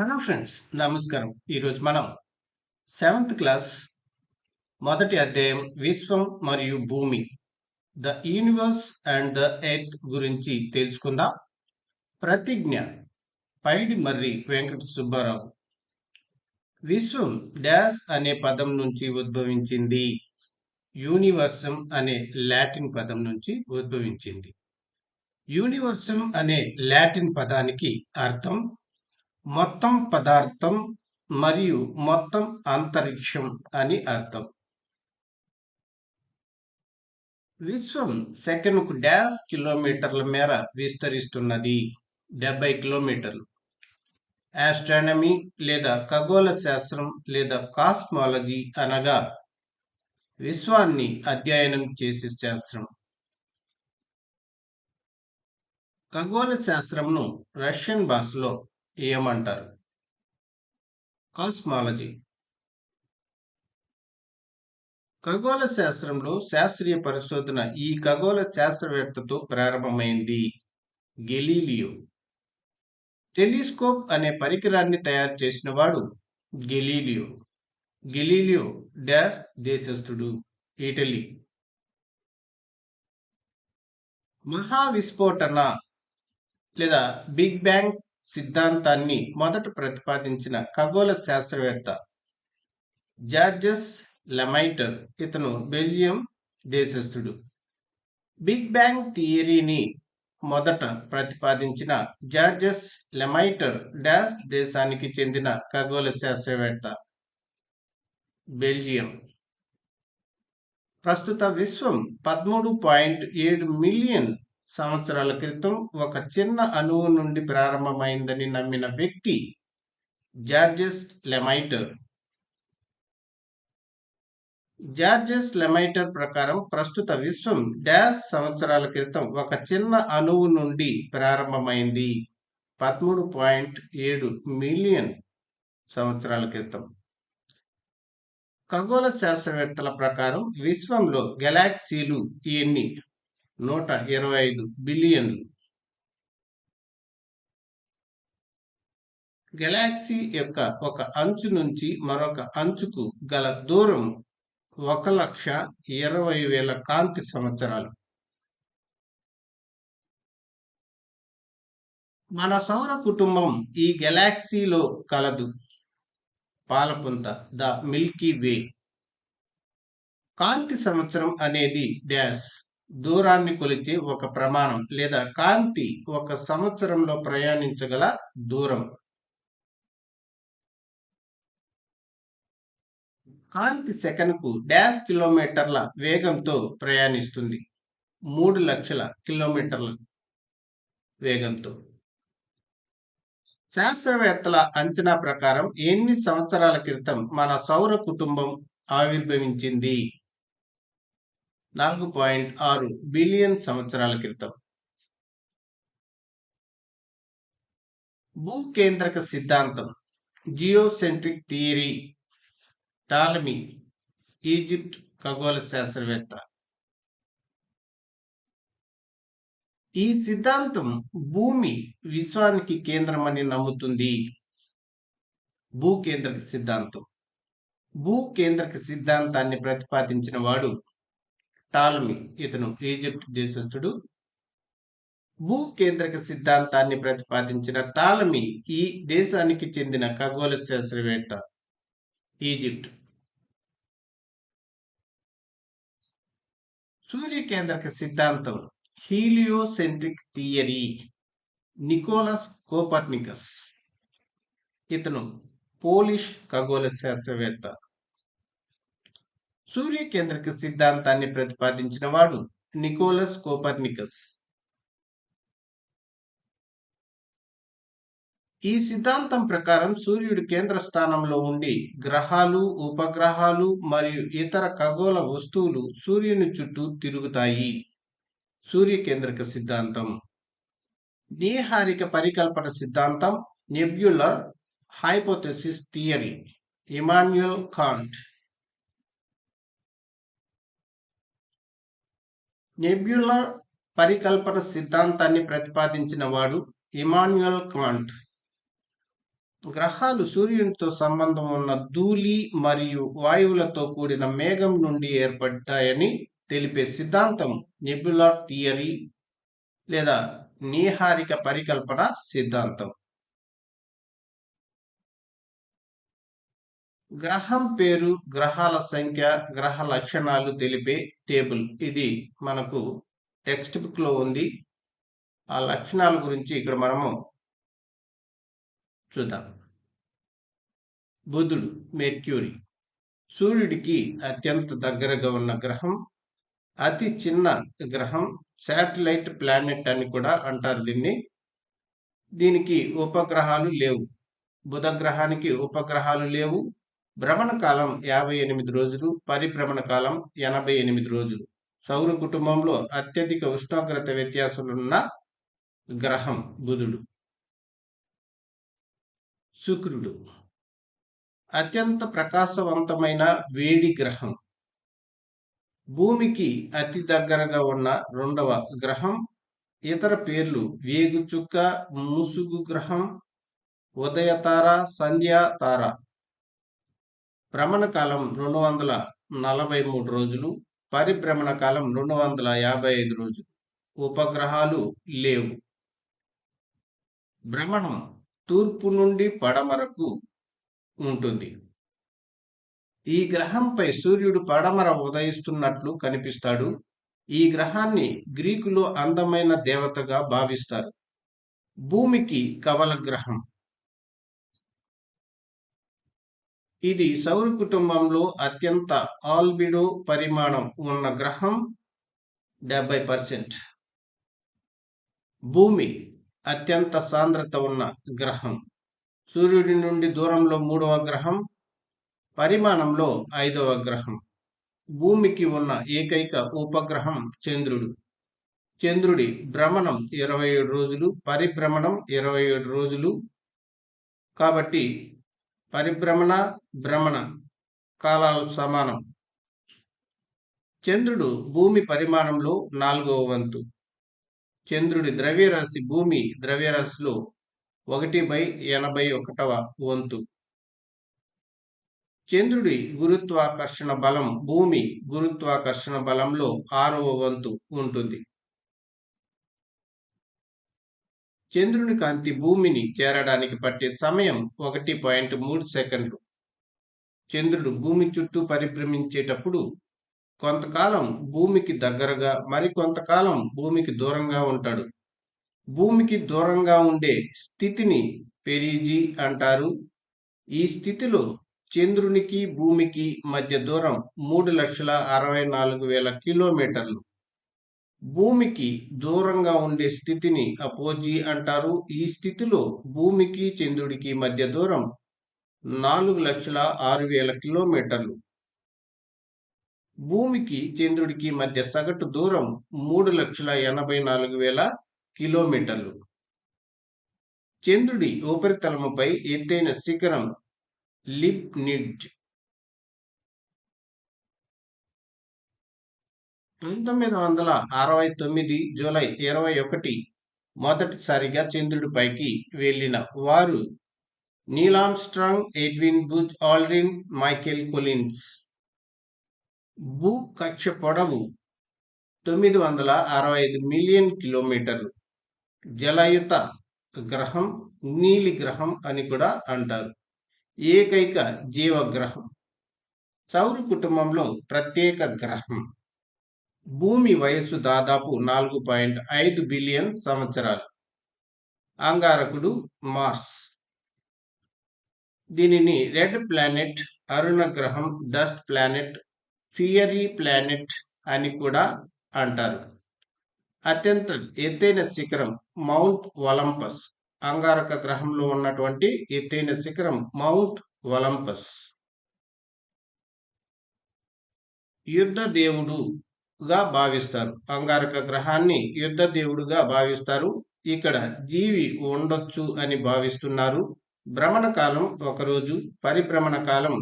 Hello friends నమస్కారం. ఈరోజు మనం సెవెంత్ క్లాస్ మొదటి అధ్యాయం విశ్వం మరియు భూమి the universe and the earth గురించి తెలుసుకుందాం. ప్రతిజ్ఞ పైడి మర్రి వెంకట సుబ్బారావు. విశ్వం డాష్ అనే పదం నుంచి ఉద్భవించింది. యూనివర్సం అనే లాటిన్ పదం నుంచి ఉద్భవించింది. యూనివర్సం అనే లాటిన్ పదానికి అర్థం మొత్తం పదార్థం మరియు మొత్తం అంతరిక్షం అని అర్థం. విశ్వం సెకనుకు డాష్ కిలోమీటర్ల మేర విస్తరిస్తున్నది. డెబ్బై కిలోమీటర్లు. ఆస్ట్రానమీ లేదా ఖగోళ శాస్త్రం లేదా కాస్మాలజీ అనగా విశ్వాన్ని అధ్యయనం చేసే శాస్త్రం. ఖగోళ శాస్త్రంను రష్యన్ భాషలో ఏమంటారు? కాస్మాలజీ. ఖగోళ శాస్త్రంలో శాస్త్రీయ పరిశోధన ఈ ఖగోళ శాస్త్రవేత్తతో ప్రారంభమైంది. గెలీలియో. టెలిస్కోప్ అనే పరికరాన్ని తయారు చేసిన వాడు గెలీలియో. గెలీలియో డాష్ దేశస్థుడు ఇటలీ. మహావిస్ఫోటన లేదా బిగ్ బ్యాంగ్ సిద్ధాంతాన్ని మొదట ప్రతిపాదించిన ఖగోళ శాస్త్రవేత్త జార్జస్ లెమైటర్ ఇతను బెల్జియం దేశస్థుడు. బిగ్ బ్యాంగ్ థియరీని మొదట ప్రతిపాదించిన జార్జస్ లెమైటర్ డాష్ దేశానికి చెందిన ఖగోళ శాస్త్రవేత్త బెల్జియం. ప్రస్తుత విశ్వం పదమూడు పాయింట్ ఏడు మిలియన్ సంవత్సరాల క్రితం ఒక చిన్న అణువు నుండి ప్రారంభమైందని నమ్మిన వ్యక్తి జార్జెస్ లెమైటర్ జార్జెస్ లెమైటర్ ప్రకారం ప్రస్తుత విశ్వం డాష్ సంవత్సరాల క్రితం ఒక చిన్న అణువు నుండి ప్రారంభమైంది. పదమూడు పాయింట్ ఏడు మిలియన్ సంవత్సరాల క్రితం. ఖగోళ శాస్త్రవేత్తల ప్రకారం విశ్వంలో గెలాక్సీలు ఎన్ని నూట ఇరవై ఐదు బిలియన్లు. గెలాక్సీ యొక్క ఒక అంచు నుంచి మరొక అంచుకు గల దూరం ఒక లక్ష ఇరవై వేల కాంతి సంవత్సరాలు. మన సౌర కుటుంబం ఈ గెలాక్సీలో కలదు. పాలపుంత ద మిల్కీ వే. కాంతి సంవత్సరం అనేది డ్యాష్. దూరాన్ని కొలిచే ఒక ప్రమాణం లేదా కాంతి ఒక సంవత్సరంలో ప్రయాణించగల దూరం. కాంతి సెకనుకు డాష్ కిలోమీటర్ల వేగంతో ప్రయాణిస్తుంది. మూడు లక్షల కిలోమీటర్ల వేగంతో. శాస్త్రవేత్తల అంచనా ప్రకారం ఎన్ని సంవత్సరాల క్రితం మన సౌర కుటుంబం ఆవిర్భవించింది? నాలుగు పాయింట్ ఆరు బిలియన్ సంవత్సరాల క్రితం. భూకేంద్రక సిద్ధాంతం జియోసెంట్రిక్ థియరీ టాలమీ ఈజిప్ట్ ఖగోళ శాస్త్రవేత్త ఈ సిద్ధాంతం భూమి విశ్వానికి కేంద్రమని నమ్ముతుంది. భూకేంద్రక సిద్ధాంతం. భూకేంద్రక సిద్ధాంతాన్ని ప్రతిపాదించిన వాడు టాల్మి ఇతను ఈజిప్ట్ దేశస్థుడు. భూకేంద్రక సిద్ధాంతాన్ని ప్రతిపాదించిన టాలమీ ఈ దేశానికి చెందిన ఖగోళ శాస్త్రవేత్త. ఈజిప్ట్. సూర్యకేంద్రక సిద్ధాంతం. Heliocentric theory. Nicolas Copernicus. ఇతను పోలిష్ ఖగోళ శాస్త్రవేత్త. సూర్య కేంద్రక సిద్ధాంతాన్ని ప్రతిపాదించిన వాడు నికోలస్ కోపర్నికస్. ఈ సిద్ధాంతం ప్రకారం సూర్యుడు కేంద్ర స్థానంలో ఉండి గ్రహాలు ఉపగ్రహాలు మరియు ఇతర ఖగోళ వస్తువులు సూర్యుని చుట్టూ తిరుగుతాయి. సూర్యకేంద్రక సిద్ధాంతం. నీహారిక పరికల్పన సిద్ధాంతం nebular hypothesis theory Immanuel Kant. Nebula పరికల్పన సిద్ధాంతాన్ని ప్రతిపాదించిన వాడు ఇమాన్యుయల్ కాంట్. గ్రహాలు సూర్యునితో సంబంధం ఉన్న ధూళి మరియు వాయువులతో కూడిన మేఘం నుండి ఏర్పడ్డాయని తెలిపే సిద్ధాంతం నెబ్యులార్ థియరీ లేదా నీహారిక పరికల్పన సిద్ధాంతం. గ్రహం పేరు గ్రహాల సంఖ్య గ్రహ లక్షణాలు తెలిపే టేబుల్. ఇది మనకు టెక్స్ట్ బుక్లో ఉంది. ఆ లక్షణాల గురించి ఇక్కడ మనము చూద్దాం. బుధుడు మెర్క్యూరీ. సూర్యుడికి అత్యంత దగ్గరగా ఉన్న గ్రహం అతి చిన్న గ్రహం శాటిలైట్ ప్లానెట్ అని కూడా అంటారు దీన్ని. దీనికి ఉపగ్రహాలు లేవు. బుధ గ్రహానికి ఉపగ్రహాలు లేవు. భ్రమణ కాలం యాభై ఎనిమిది రోజులు పరిభ్రమణ కాలం ఎనభై ఎనిమిది రోజులు. సౌర కుటుంబంలో అత్యధిక ఉష్ణోగ్రత వ్యత్యాసాలున్న గ్రహం బుధుడు. శుక్రుడు. అత్యంత ప్రకాశవంతమైన వేడి గ్రహం. భూమికి అతి దగ్గరగా ఉన్న రెండవ గ్రహం ఇతర పేర్లు వేగుచుక్క ముసుగు గ్రహం ఉదయతార సంధ్యా తార భ్రమణ కాలం రెండు వందల నలభై మూడు రోజులు పరిభ్రమణ కాలం రెండు వందల యాభై ఐదు రోజులు. ఉపగ్రహాలు లేవు. భ్రమణం తూర్పు నుండి పడమరకు ఉంటుంది. ఈ గ్రహంపై సూర్యుడు పడమర ఉదయిస్తున్నట్లు కనిపిస్తాడు. ఈ గ్రహాన్ని గ్రీకులో అందమైన దేవతగా భావిస్తారు. భూమికి కవల గ్రహం ఇది సౌర కుటుంబంలో అత్యంత ఆల్బిడో పరిమాణం ఉన్న గ్రహం డెబ్బై పర్సెంట్. భూమి అత్యంత సాంద్రత ఉన్న గ్రహం. సూర్యుడి నుండి దూరంలో మూడవ గ్రహం పరిమాణంలో ఐదవ గ్రహం. భూమికి ఉన్న ఏకైక ఉపగ్రహం చంద్రుడు. చంద్రుడి భ్రమణం ఇరవై ఏడు రోజులు పరిభ్రమణం ఇరవై ఏడు రోజులు. కాబట్టి పరిభ్రమణ భ్రమణ కాలాలు సమానం. చంద్రుడు భూమి పరిమాణంలో నాలుగవ వంతు. చంద్రుడి ద్రవ్యరాశి భూమి ద్రవ్యరాశిలో ఒకటి బై ఎనభై ఒకటవ వంతు. చంద్రుడి గురుత్వాకర్షణ బలం భూమి గురుత్వాకర్షణ బలంలో ఆరవ వంతు ఉంటుంది. చంద్రుని కాంతి భూమిని చేరడానికి పట్టే సమయం ఒకటి పాయింట్ మూడు సెకండ్లు. చంద్రుడు భూమి చుట్టూ పరిభ్రమించేటప్పుడు కొంతకాలం భూమికి దగ్గరగా మరి కొంతకాలం భూమికి దూరంగా ఉంటాడు. భూమికి దూరంగా ఉండే స్థితిని పెరీజీ అంటారు. ఈ స్థితిలో చంద్రునికి భూమికి మధ్య దూరం మూడు లక్షల అరవై నాలుగు వేల కిలోమీటర్లు. భూమికి దూరంగా ఉండే స్థితిని అపోజీ అంటారు. ఈ స్థితిలో భూమికి చంద్రుడికి మధ్య దూరం నాలుగు లక్షల ఆరు వేల కిలోమీటర్లు. భూమికి చంద్రుడికి మధ్య సగటు దూరం మూడు లక్షల ఎనభై నాలుగు వేల కిలోమీటర్లు. చంద్రుడి ఉపరితలముపై ఎత్తైన శిఖరం లిప్ నిడ్జ్ పంతొమ్మిది వందల అరవై తొమ్మిది జూలై ఇరవై ఒకటి మొదటిసారిగా చంద్రుడిపైకి వెళ్ళిన వారు Neil Armstrong Edwin Buzz Aldrin Michael Collins. భూ కక్ష పొడవు తొమ్మిది వందల అరవై ఐదు మిలియన్ కిలోమీటర్లు. జలయుత గ్రహం నీలి గ్రహం అని కూడా అంటారు. ఏకైక జీవగ్రహం. సౌర కుటుంబంలో ప్రత్యేక గ్రహం. భూమి వయస్సు దాదాపు నాలుగు పాయింట్ ఐదు బిలియన్ సంవత్సరాలు. అంగారకుడు మార్స్. దీనిని రెడ్ ప్లానెట్ అరుణ గ్రహం డస్ట్ ప్లానెట్ ఫియరీ ప్లానెట్ అని కూడా అంటారు. అత్యంత ఎత్తైన శిఖరం మౌంట్ ఒలంపస్. అంగారక గ్రహంలో ఉన్నటువంటి ఎత్తైన శిఖరం మౌంట్ ఒలంపస్. యుద్ధ దేవుడు గా భావిస్తారు. అంగారక గ్రహాన్ని యుద్ధ దేవుడుగా భావిస్తారు. ఇక్కడ జీవి ఉండొచ్చు అని భావిస్తున్నారు. భ్రమణ కాలం ఒక రోజు పరిభ్రమణ కాలం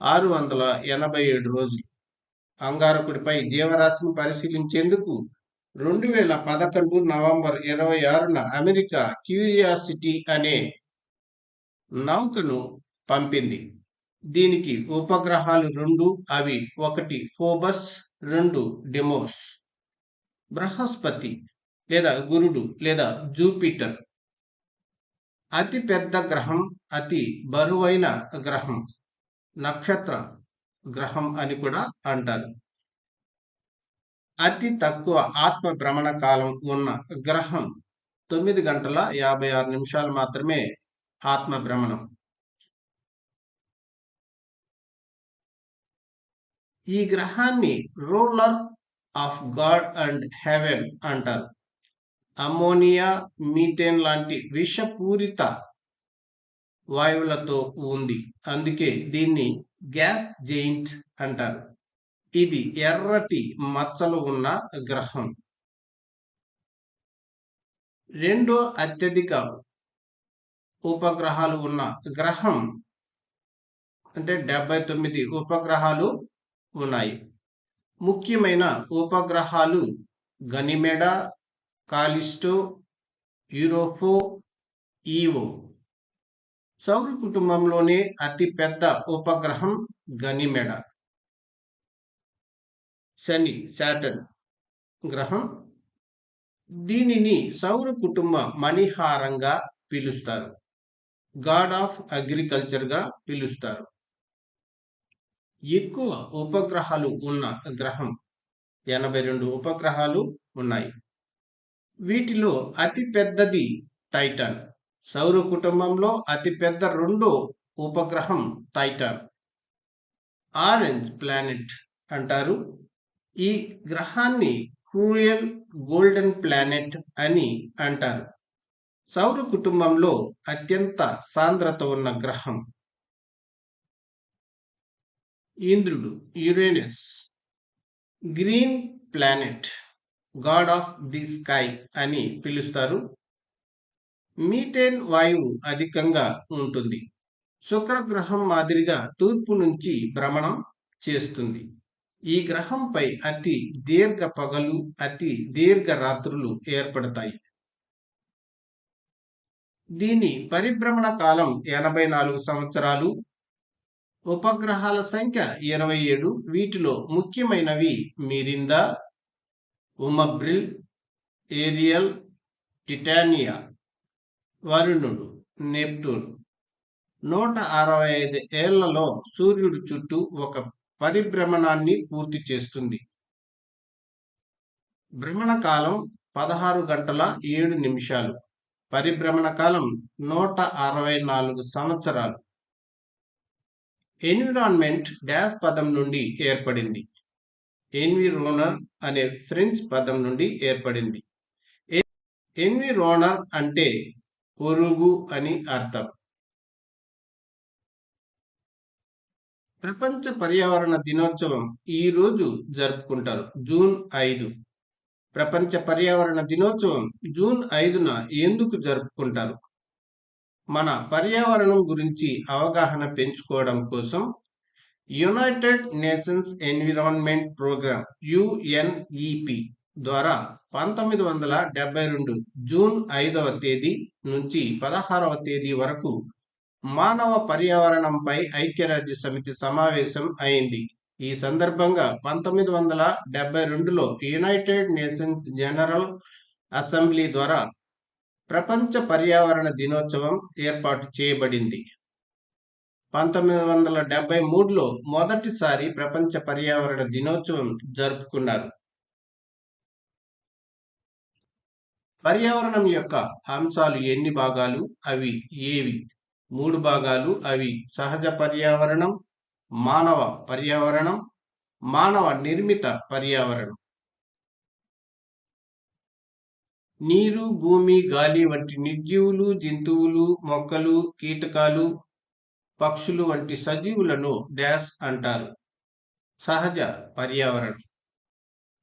ఆరు వందల ఎనభై ఏడు రోజులు. అంగారకుడిపై జీవరాశిని పరిశీలించేందుకు రెండు వేల పదకొండు నవంబర్ ఇరవై ఆరున అమెరికా క్యూరియాసిటీ అనే నౌకను పంపింది. దీనికి ఉపగ్రహాలు రెండు అవి ఒకటి ఫోబస్ రెండు డెమోస్ బృహస్పతి లేదా గురుడు లేదా జూపిటర్. అతి పెద్ద గ్రహం అతి బరువైన గ్రహం. నక్షత్ర గ్రహం అని కూడా అంటారు. అతి తక్కువ ఆత్మ భ్రమణ కాలం ఉన్న గ్రహం తొమ్మిది గంటల యాభై ఆరు నిమిషాలు మాత్రమే ఆత్మ భ్రమణం ఈ గ్రహాన్ని ruler of god and heaven అంటారు. అమ్మోనియా మీథేన్ లాంటి విషపూరిత వాయువులతో ఉంది. అందుకే దీన్ని గ్యాస్ జెయింట్ అంటారు. ఇది ఎర్రటి మచ్చలు ఉన్న గ్రహం. రెండో అత్యధిక ఉపగ్రహాలు ఉన్న గ్రహం అంటే డెబ్బై తొమ్మిది ఉపగ్రహాలు ఉన్నాయి. ముఖ్యమైన ఉపగ్రహాలు గనిమెడ కాలిస్టో యూరోఫో ఈవో. సౌర కుటుంబంలోనే అతి పెద్ద ఉపగ్రహం గనిమెడ. శని శాటన్ గ్రహం. దీనిని సౌర కుటుంబ మణిహారంగా పిలుస్తారు. గాడ్ ఆఫ్ అగ్రికల్చర్గా పిలుస్తారు. ఎక్కువ ఉపగ్రహాలు ఉన్న గ్రహం. ఎనభై రెండు ఉపగ్రహాలు ఉన్నాయి. వీటిలో అతి పెద్దది టైటాన్. సౌర కుటుంబంలో అతి పెద్ద రెండో ఉపగ్రహం టైటాన్. ఆరెంజ్ ప్లానెట్ అంటారు. ఈ గ్రహాన్ని క్రూయల్ గోల్డెన్ ప్లానెట్ అని అంటారు. సౌర కుటుంబంలో అత్యంత సాంద్రత ఉన్న గ్రహం ఇంద్రుడు Uranus. Green planet god of the sky అని పిలుస్తారు. మీథేన్ వాయువు అధికంగా ఉంటుంది. శుక్రగ్రహం మాదిరిగా తూర్పు నుంచి భ్రమణం చేస్తుంది. ఈ గ్రహంపై అతి దీర్ఘ పగలు అతి దీర్ఘ రాత్రులు ఏర్పడతాయి. దీని పరిభ్రమణ కాలం ఎనభై నాలుగు సంవత్సరాలు ఉపగ్రహాల సంఖ్య ఇరవై ఏడు. వీటిలో ముఖ్యమైనవి మిరిందా ఉమబ్రిల్ ఏరియల్ టిటానియా వరుణుడు నెప్టూన్. నూట అరవై ఐదు ఏళ్ళలో సూర్యుడు చుట్టూ ఒక పరిభ్రమణాన్ని పూర్తి చేస్తుంది. భ్రమణ కాలం పదహారు గంటల ఏడు నిమిషాలు. పరిభ్రమణ కాలం నూట అరవై నాలుగు సంవత్సరాలు. ఎన్విరాన్మెంట్ డాష్ పదం నుండి ఏర్పడింది. ఎన్విరోనర్ అనే ఫ్రెంచ్ పదం నుండి ఏర్పడింది. ఎన్విరోనర్ అంటే పొరుగు అని అర్థం. ప్రపంచ పర్యావరణ దినోత్సవం ఈ రోజు జరుపుకుంటారు జూన్ ఐదు. ప్రపంచ పర్యావరణ దినోత్సవం జూన్ ఐదున ఎందుకు జరుపుకుంటారు? మన పర్యావరణం గురించి అవగాహన పెంచుకోవడం కోసం United Nations environment programme UNEP ద్వారా పంతొమ్మిది వందల డెబ్బై రెండు జూన్ ఐదవ తేదీ నుంచి పదహారవ తేదీ వరకు మానవ పర్యావరణంపై ఐక్యరాజ్య సమితి సమావేశం అయింది. ఈ సందర్భంగా పంతొమ్మిది వందల డెబ్బై రెండులో యునైటెడ్ నేషన్స్ జనరల్ అసెంబ్లీ ద్వారా ప్రపంచ పర్యావరణ దినోత్సవం ఏర్పాటు చేయబడింది. పంతొమ్మిది వందల డెబ్బై మూడులో మొదటిసారి ప్రపంచ పర్యావరణ దినోత్సవం జరుపుకున్నారు. పర్యావరణం యొక్క అంశాలు ఎన్ని భాగాలు? అవి ఏవి? మూడు భాగాలు. అవి సహజ పర్యావరణం మానవ పర్యావరణం మానవ నిర్మిత పర్యావరణం. నీరు భూమి గాలి వంటి నిర్జీవులు జంతువులు మొక్కలు కీటకాలు పక్షులు వంటి సజీవులను డ్యాష్ అంటారు. సహజ పర్యావరణం.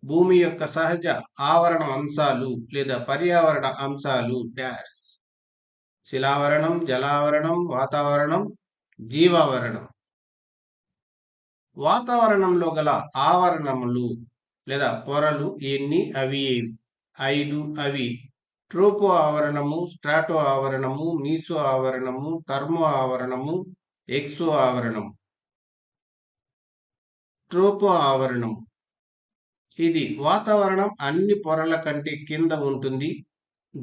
భూమి యొక్క సహజ ఆవరణ అంశాలు లేదా పర్యావరణ అంశాలు డ్యాష్. శిలావరణం జలావరణం వాతావరణం జీవావరణం. వాతావరణంలో గల ఆవరణములు లేదా పొరలు ఎన్ని? అవి ఐదు అవి. ట్రోపో ఆవరణము స్ట్రాటో ఆవరణము మీసో ఆవరణము థర్మో ఆవరణము ఎక్సో ఆవరణము. ట్రోపో ఆవరణం ఇది వాతావరణం అన్ని పొరల కంటే కింద ఉంటుంది.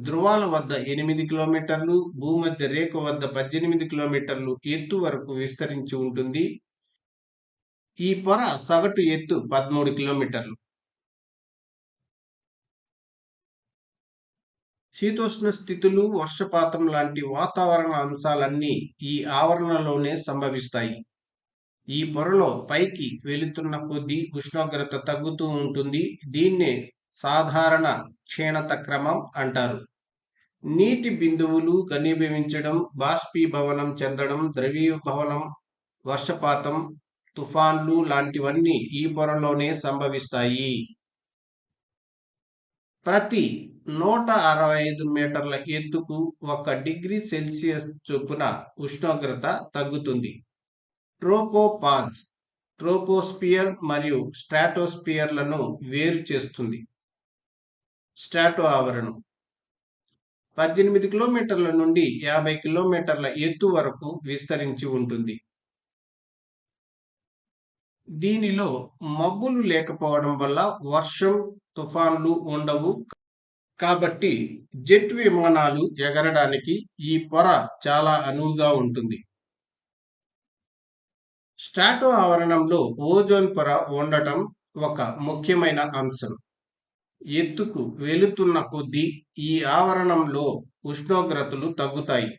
ధృవాల వద్ద ఎనిమిది కిలోమీటర్లు భూమధ్య రేఖ వద్ద పద్దెనిమిది కిలోమీటర్లు ఎత్తు వరకు విస్తరించి ఉంటుంది. ఈ పొర సగటు ఎత్తు పదమూడు కిలోమీటర్లు. శీతోష్ణ స్థితులు వర్షపాతం లాంటి వాతావరణ అంశాలన్నీ ఈ ఆవరణలోనే సంభవిస్తాయి. ఈ పొరలో పైకి వెళుతున్న కొద్దీ ఉష్ణోగ్రత తగ్గుతూ ఉంటుంది. దీన్నే సాధారణ క్షీణత క్రమం అంటారు. నీటి బిందువులు ఘనీభవించడం బాష్పీభవనం చెందడం ద్రవీభవనం వర్షపాతం తుఫాన్లు లాంటివన్నీ ఈ పొరలోనే సంభవిస్తాయి. ప్రతి నూట అరవై ఐదు మీటర్ల ఎత్తుకు ఒక డిగ్రీ సెల్సియస్ చొప్పున ఉష్ణోగ్రత తగ్గుతుంది. ట్రోపోపాజ్ ట్రోపోస్పియర్ మరియు స్ట్రాటోస్పియర్లను వేరు చేస్తుంది. స్ట్రాటో ఆవరణం. పద్దెనిమిది కిలోమీటర్ల నుండి యాభై కిలోమీటర్ల ఎత్తు వరకు విస్తరించి ఉంటుంది. దీనిలో మబ్బులు లేకపోవడం వల్ల వర్షం తుఫాన్లు ఉండవు. కాబట్టి జెట్ విమానాలు ఎగరడానికి ఈ పొర చాలా అనువుగా ఉంటుంది. స్ట్రాటో ఆవరణంలో ఓజోన్ పొర ఉండటం ఒక ముఖ్యమైన అంశం. ఎత్తుకు వెళుతున్న కొద్దీ ఈ ఆవరణంలో ఉష్ణోగ్రతలు తగ్గుతాయి.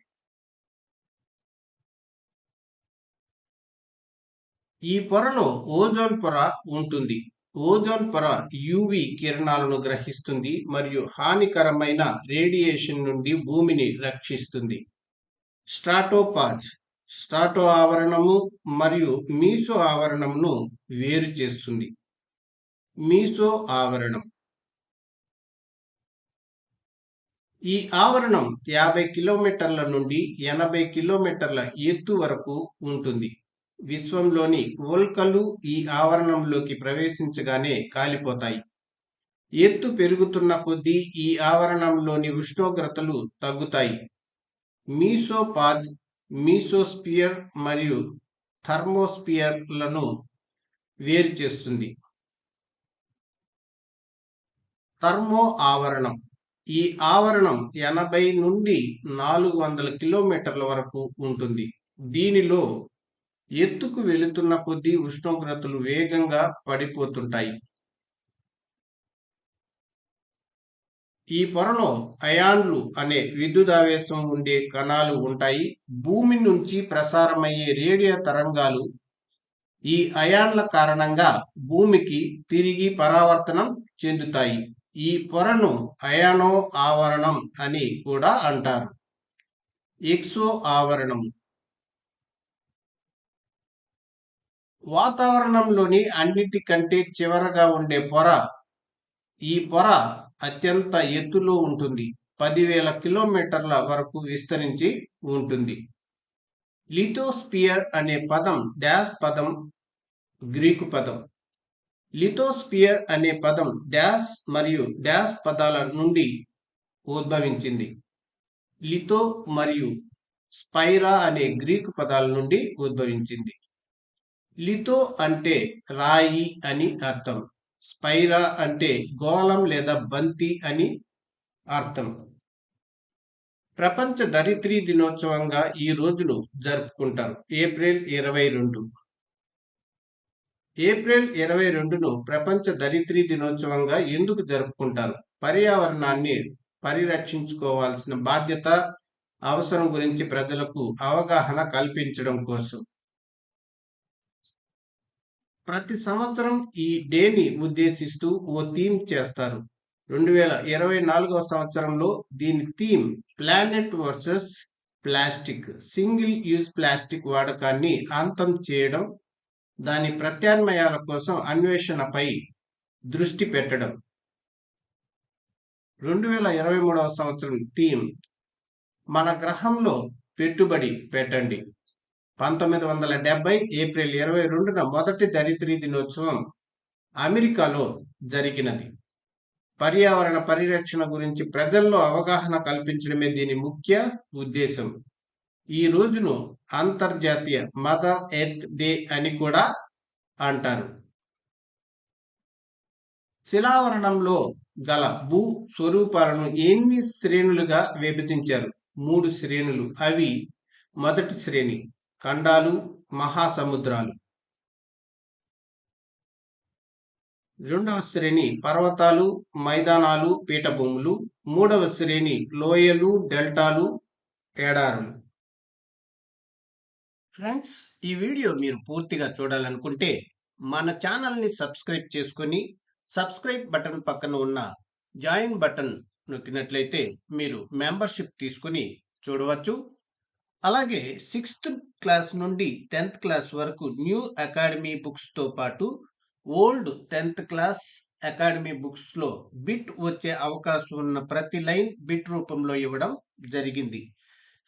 ఈ పొరలో ఓజోన్ పొర ఉంటుంది. ఓజోన్ పొర యువి కిరణాలను గ్రహిస్తుంది మరియు హానికరమైన రేడియేషన్ నుండి భూమిని రక్షిస్తుంది. స్ట్రాటోపాజ్ స్ట్రాటో ఆవరణము మరియు మీసో ఆవరణమును వేరు చేస్తుంది. మీసో ఆవరణం. ఈ ఆవరణం యాభై కిలోమీటర్ల నుండి ఎనభై కిలోమీటర్ల ఎత్తు వరకు ఉంటుంది. విశ్వంలోని ఉల్కలు ఈ ఆవరణంలోకి ప్రవేశించగానే కాలిపోతాయి. ఎత్తు పెరుగుతున్న కొద్దీ ఈ ఆవరణంలోని ఉష్ణోగ్రతలు తగ్గుతాయి. మీసోపాజ్ మీసోస్పియర్ మరియు థర్మోస్పియర్లను వేరు చేస్తుంది. థర్మో ఆవరణం. ఈ ఆవరణం ఎనభై నుండి నాలుగు వందల కిలోమీటర్ల వరకు ఉంటుంది. దీనిలో ఎత్తుకు వెళుతున్న కొద్దీ ఉష్ణోగ్రతలు వేగంగా పడిపోతుంటాయి. ఈ పొరలో అయాన్లు అనే విద్యుదావేశం ఉండే కణాలు ఉంటాయి. భూమి నుంచి ప్రసారమయ్యే రేడియో తరంగాలు ఈ అయాన్ల కారణంగా భూమికి తిరిగి పరావర్తనం చెందుతాయి. ఈ పొరను అయానో ఆవరణం అని కూడా అంటారు. ఎక్సో ఆవరణం. వాతావరణంలోని అన్నిటికంటే చివరగా ఉండే పొర ఈ పొర అత్యంత ఎత్తులో ఉంటుంది. పదివేల కిలోమీటర్ల వరకు విస్తరించి ఉంటుంది. లిథోస్పియర్ అనే పదం డాష్ పదం గ్రీకు పదం. లిథోస్పియర్ అనే పదం డాష్ మరియు డాష్ పదాల నుండి ఉద్భవించింది. లిథో మరియు స్పైరా అనే గ్రీకు పదాల నుండి ఉద్భవించింది. లితో అంటే రాయి అని అర్థం. స్పైరా అంటే గోళం లేదా బంతి అని అర్థం. ప్రపంచ దరిద్రీ దినోత్సవంగా ఈ రోజును జరుపుకుంటారు. ఏప్రిల్ ఇరవై రెండు. ఏప్రిల్ ఇరవై రెండును ప్రపంచ దరిద్రీ దినోత్సవంగా ఎందుకు జరుపుకుంటారు? పర్యావరణాన్ని పరిరక్షించుకోవాల్సిన బాధ్యత అవసరం గురించి ప్రజలకు అవగాహన కల్పించడం కోసం. ప్రతి సంవత్సరం ఈ డేని ఉద్దేశిస్తూ ఓ థీమ్ చేస్తారు. రెండు వేల ఇరవై నాలుగవ సంవత్సరంలో దీని theme planet versus plastic single use plastic వాడకాన్ని అంతం చేయడం దాని ప్రత్యామ్నాయాల కోసం అన్వేషణపై దృష్టి పెట్టడం. రెండు వేల ఇరవై మూడవ సంవత్సరం థీమ్ మన గ్రహంలో పెట్టుబడి పెట్టండి. పంతొమ్మిది వందల డెబ్బై ఏప్రిల్ ఇరవై రెండున మొదటి దరిద్రీ దినోత్సవం అమెరికాలో జరిగినది. పర్యావరణ పరిరక్షణ గురించి ప్రజల్లో అవగాహన కల్పించడమే దీని ముఖ్య ఉద్దేశం. ఈ రోజును అంతర్జాతీయ మదర్ ఎర్త్ డే అని కూడా అంటారు. శిలావరణంలో గల భూ స్వరూపాలను ఎన్ని శ్రేణులుగా విభజించారు? మూడు శ్రేణులు. అవి మొదటి శ్రేణి ఖండాలు మహాసముద్రాలు. రెండవ శ్రేణి పర్వతాలు మైదానాలు పీఠభూములు. మూడవ శ్రేణి లోయలు డెల్టాలు ఎడారులు. ఫ్రెండ్స్ ఈ వీడియో మీరు పూర్తిగా చూడాలనుకుంటే మన ఛానల్ని సబ్స్క్రైబ్ చేసుకొని సబ్స్క్రైబ్ బటన్ పక్కన ఉన్న జాయిన్ బటన్ నొక్కినట్లయితే మీరు మెంబర్షిప్ తీసుకుని చూడవచ్చు. అలాగే సిక్స్త్ క్లాస్ నుండి టెన్త్ క్లాస్ వరకు న్యూ అకాడమీ బుక్స్తో పాటు ఓల్డ్ టెన్త్ క్లాస్ అకాడమీ బుక్స్లో బిట్ వచ్చే అవకాశం ఉన్న ప్రతి లైన్ బిట్ రూపంలో ఇవ్వడం జరిగింది.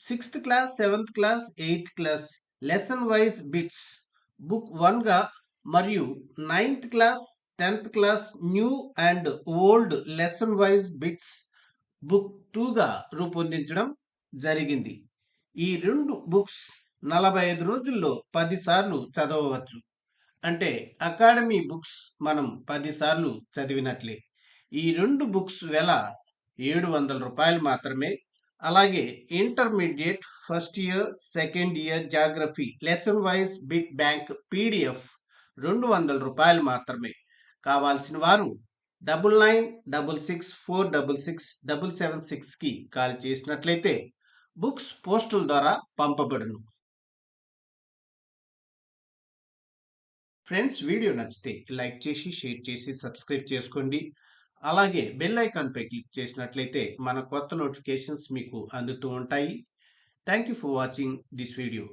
Sixth class seventh class eighth class lesson wise bits book వన్గా మరియు ninth class tenth class new and old lesson wise bits book టూగా రూపొందించడం జరిగింది. ఈ రెండు బుక్స్ నలభై ఐదు రోజుల్లో పదిసార్లు చదవవచ్చు. అంటే అకాడమీ బుక్స్ మనం పదిసార్లు చదివినట్లే. ఈ రెండు బుక్స్ వెల ఏడు వందల రూపాయలు మాత్రమే. అలాగే intermediate first year second year geography lesson wise bit bank PDF రెండు వందల రూపాయలు మాత్రమే. కావాల్సిన వారు double nine double six four double six double seven సిక్స్కి కాల్ చేసినట్లయితే బుక్స్ పోస్టుల ద్వారా పంపబడును. ఫ్రెండ్స్ వీడియో నచ్చితే లైక్ చేసి షేర్ చేసి సబ్స్క్రైబ్ చేసుకోండి. అలాగే బెల్ ఐకాన్పై క్లిక్ చేసినట్లయితే మన కొత్త నోటిఫికేషన్స్ మీకు అందుతూ ఉంటాయి. Thank you for watching this video.